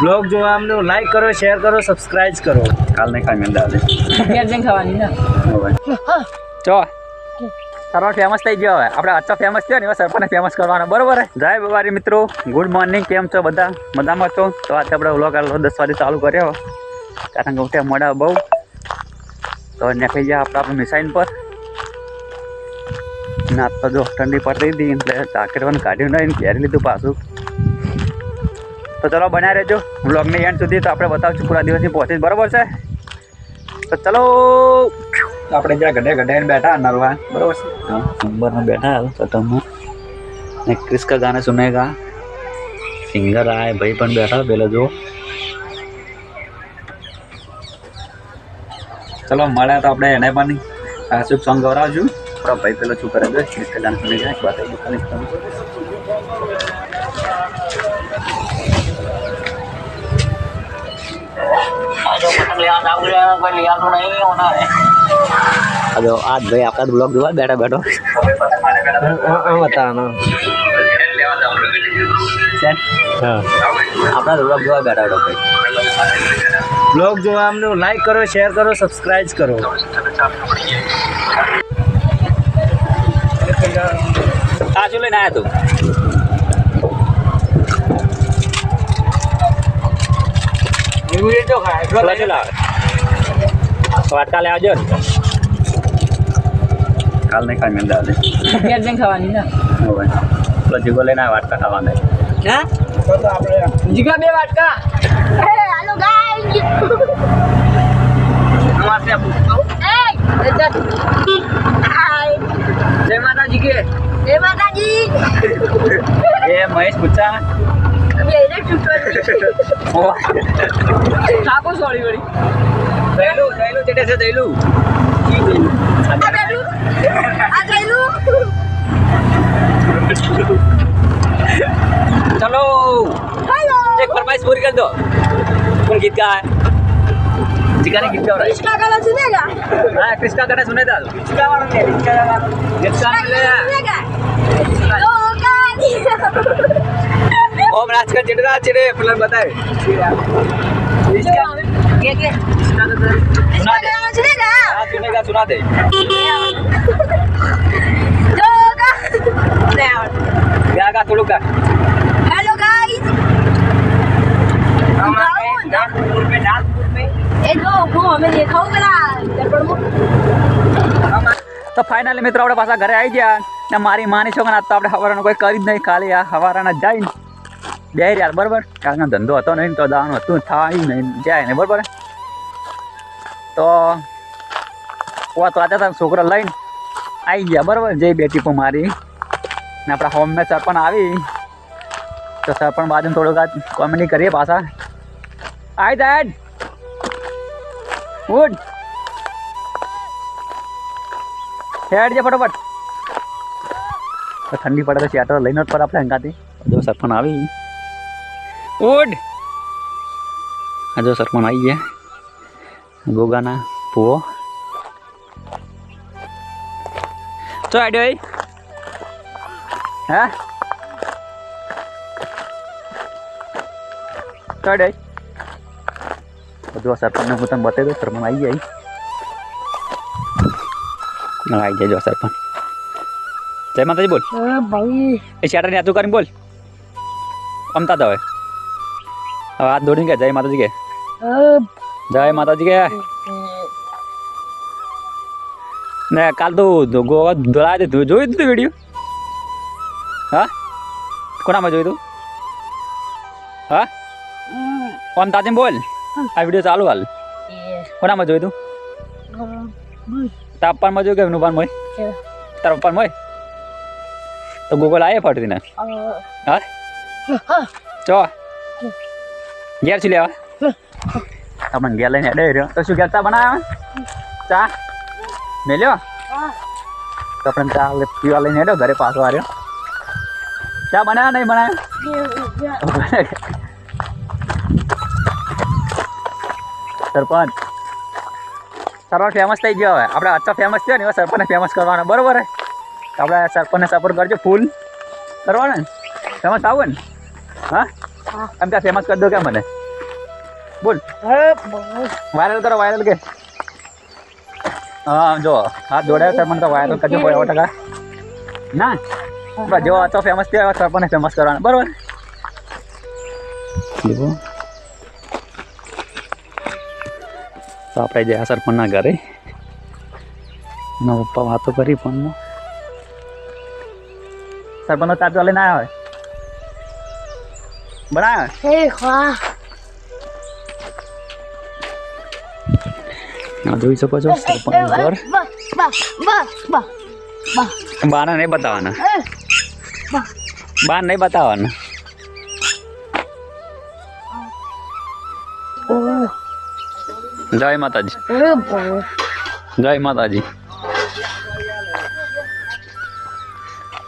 Blog જોવા અમને like કરો શેર કરો સબસ્ક્રાઇબ કરો. કાલ નહીં ખાઈ મેં દાદે ઘેર જઈને ખાવાની ને? ચો સરળ ફેમસ થઈ ગયો હવે. આપણે અચ્છા ફેમસ થયો ને એવા સરપંચને ફેમસ કરવાનો. બરોબર હે? જય બવારી મિત્રો. ગુડ મોર્નિંગ કેમ છો બધા? મજામાં છો? તો આજે આપણે વ્લોગ આલો દસ વાગે ચાલુ કર્યો. કારણ કે ઉઠ્યા મોડા બહુ. તો નીકળી ગયા આપણે આપણે મિસાઈન પર. ના તો જો ઠંડી પડતી હતી એટલે ચાકરવાનું કાઢ્યું નહીં ને ઘેરી લીધું પાછું. તો ચલો બનાવી રહેજો. વ્લોગની એન્ડ સુધી તો આપણે બતાવશું પૂરા દિવસની પહોંચી બરોબર છે? તો ચલો. આપણે જ્યાં ગઢે ગઢે બેઠા નરવા બરાબર છે? નંબરમાં બેઠા તો તમે. ને ક્રિસ કા સુનેગા. સિંગર આય ભાઈ પણ બેઠા પેલો જો ચલો મળ્યા તો આપણે એને પણ. આ શુભ સોંગ ગૌરાવજું? આપણા ભાઈ પેલો શું કરે છે ક્રિસ્કા ગાને સુનેગા એક વાત અજો આજ ભાઈ આપણા બ્લોગ જોવા બેઠા બેઠો. બતાવવાનો હા આપણા બ્લોગ જોવા બેઠા બેઠો ભાઈ. બ્લોગ જોવા અમને લાઈક કરો શેર કરો સબસ્ક્રાઇબ કરો. આ શું લઈને આવ્યા તું? લાવે વાટકા લે આવજો કાલ નહીં ખાઈ મેં દાદે ઘેર ખાવાની ને પેલો જીગો લઈને વાટકા ખાવાના હા? જીગા બે વાટકા. જય માતાજી. કે? જય માતાજી. એ મહેશ પૂછા અમે એને ચૂંટવા થાકો સોળી વળી જયલું જયલું ચેટે છે જયલું આ ગયેલું આ ગયેલું ચલો હેલો એક ફરમાઈશ પૂરી કરી દો કોણ ગીત गा है जिका ने गीत गा रहा इसका गाना सुनेगा है हाँ कृष्णा गाना सुने था कृष्णा वाला ने कृष्णा गाना कृष्णा इसका ने ઓમ રાજકર જેટલા ચેડે પેલા બતાવે. સુના તો ફાઇનલી મિત્રો, આપણે પાછા ઘરે આવી ગયા. ને મારી માની છો કે તો આપણે હવારાનું કોઈ કરી જ નહીં, ખાલી આ હવારાના જાય બે યાર બરાબર કારણ ધંધો હતો નહીં તો દાવાનું હતું થાય નહીં જાય ને બરાબર તો ઓ તો આજે તારા છોકરા લઈને આવી ગયા બરાબર જઈ બેટી પણ મારી ને આપણા હોમ સર પણ આવી તો સરપંચ બાજુ થોડુંક આ કોમેડી કરીએ પાછા આઈ દેડ ગુડ હેડ જે ફટાફટ ઠંડી પડે તો ચેટર લઈને જ પડે આપણે હંગાતી જો પણ આવી ઉડ આ જો સરપંચ આવી ગયા ગોગાના પુઓ ચો આડ્યો એ હે ચો આડ્યો બધું સરપંચને હું તમને બતાવી દઉં સરપંચ આવી જાય હા, આવી જાય જો સરપંચ જય માતાજી બોલ ભાઈ એ શેટરની હાથું કરીને બોલ અમતા તો હવે હવે હાથ દોડીને કે જય માતાજી કે? જય માતાજી કે. ને કાલ તો ગોવા ધોળા દે જોયું તું વીડિયો હા? કોનામાં જોયું તું? હા? ઓમ તાજીમ બોલ. આ વીડિયો ચાલુ હાલ. કોનામાં જોયું તું? તાર પપ્પામાં જોયું કે નુપાન મોય તારા પપ્પાને મોય તો ગૂગલ આવે ફટતી ને હા? ચો ઘેર છું લેવા તમને ઘેર લઈને અડે રહ્યો તો શું ઘેર ચા બનાવ્યા ચા મેલ્યો તો આપણે ચા લે- પીવા લઈને હેડો ઘરે પાછો આવ્યો ચા બનાવ્યા નહીં બનાવ્યા સરપંચ સરપંચ ફેમસ થઈ ગયો હવે આપણે અચ્છા ફેમસ થયો ને એવા સરપંચને ફેમસ કરવાનો બરોબર હે આપણે સરપંચને સપોર્ટ કરજો ફૂલ કરવાનો ને ફેમસ આવું ને હા એમ ત્યાં ફેમસ કરી દો કે મને બોલ વાયરલ કરો વાયરલ કે હા જો હાથ જોડાયો સરપંચ તો વાયરલ કરજો કોઈ સો ટકા ના બસ જો આ તો ફેમસ થયો સરપંચ ફેમસ કરવાના બરોબર જુઓ. તો આપણે ગયા સરપંચના ઘરે એના પપ્પા વાતો કરી ફોનમાં સરપંચનો ચાર્જ લઈને આવ્યા હોય બનાવે જોઈ શકો છો ઘર. નહીં બતાવવાના બાર નહીં બતાવવાના જય માતાજી. જય માતાજી.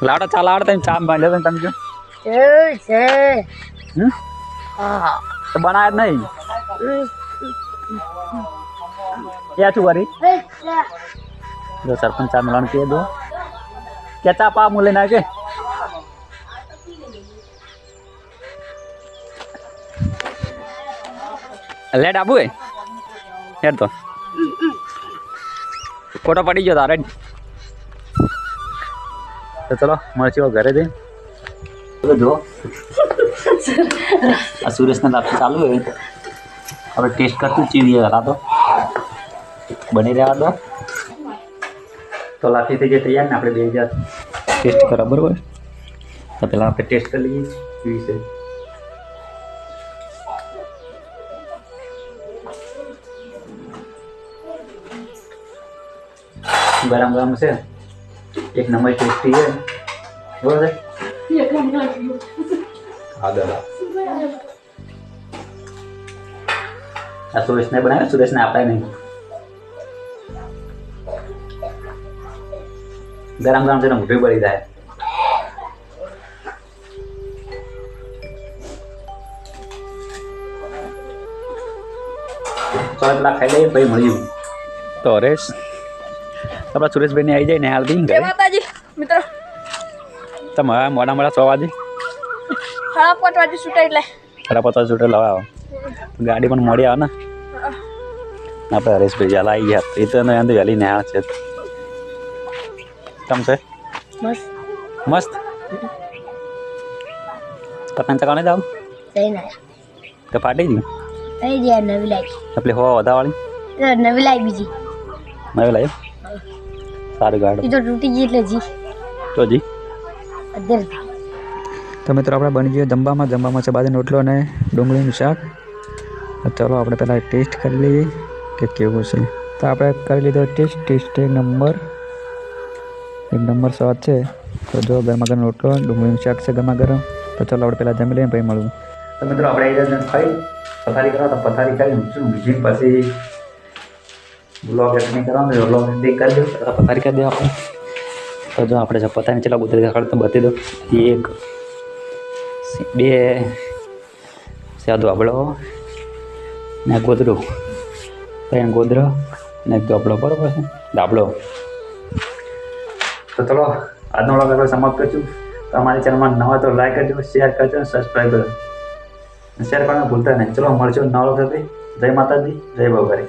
લાડો ચા લાડો તમે ચા બાંધ્યો તમે જો હમ? તો બનાય જ નહીં. ક્યાં છું વરી? જો સરપંચ ચા મળવાનું કહી દો. કેતા પા મુલે ના કે લે ડાબુ એ. હેડ તો. ફોટો પડી ગયો તારે. તો ચલો, મળશે ઘરે જઈને જો. આ સુરેશને લાપસી ચાલુ હોય. આપણે ટેસ્ટ કરતું ચીવી હલા તો બની રહ્યા તો તો લાપસી થઈ જાય તૈયાર ને આપણે બે હજાર ટેસ્ટ કરવા બરાબર? તો પહેલાં આપણે ટેસ્ટ કરી લઈએ. ચીવી છે. ગરમ ગરમ છે. એક નંબર ટેસ્ટી છે. બરોબર? દાદા આ સુરેશને બનાવ્યો સુરેશને આપાય નહીં. ગરમ ગરમ જેને ને પડી જાય. ચાલો પેલા ખાઈ લઈએ પછી મળ્યું તો હરેશ આપણા સુરેશભાઈને આવી જાય ને હાલ બી જય માતાજી મિત્રો. તમે મોડા મોડા સો વાગે. પાંચ વાગે છૂટે એટલે. ખરા પચાસ છૂટે લાવા. ગાડી પણ મળી આવે ને. આપણે હરેશભાઈ ચાલ આવી ગયા. એ તો એને વહેલી ને છે. કેમ છે? મસ્ત. મસ્ત? પતંગ ચકાવને જાવ તો ફાટી ગયું? થઈ ગયા નવી લાવી. એટલે હો વધાવાળી? નવી લાવી બીજી. નવી લાવ્યો સારું ગાડી. તો તૂટી ગઈ એટલે જી. તો જી. અત્યારે તો મિત્રો આપણે બની ગયો જમવામાં જમવામાં છે બાજરીનો રોટલો અને ડુંગળીનું શાક. ચલો આપણે પહેલાં ટેસ્ટ કરી લઈએ કે કેવું છે. તો આપણે કરી લીધો ટેસ્ટ. ટેસ્ટ એક નંબર. એક નંબર સ્વાદ છે. તો જો ગરમા ગરમ રોટલો ડુંગળીનું શાક છે ગરમા ગરમ. તો ચાલો આપણે પહેલાં જમી લઈએ પછી મળવું તો મિત્રો આપણે એ ખાઈ પથારી કરો તો પથારી કરી શું બીજી પછી બ્લોગ એડિટિંગ કરવાનું બ્લોગ એડિટિંગ કરી દઉં. પથારી કરી દઉં આપણે. તો જો આપણે જો પથારી ચલો દેખાડ તો બતાવી દો એક બે સાદો આપણો, ને ગોદડું. ત્રણ ગોદરો ને દોબળો બરોબર છે? દાબળો તો ચલો, આજનો વ્લોગ આપણે સમાપ્ત કરીશું. તો અમારી ચેનલમાં નવા તો લાઈક કરજો શેર કરજો સબસ્ક્રાઈબ કરજો. શેર કરવાનું ભૂલતા નહીં. ચલો, મળજો નવા થતી જય માતાજી, જય બાબારી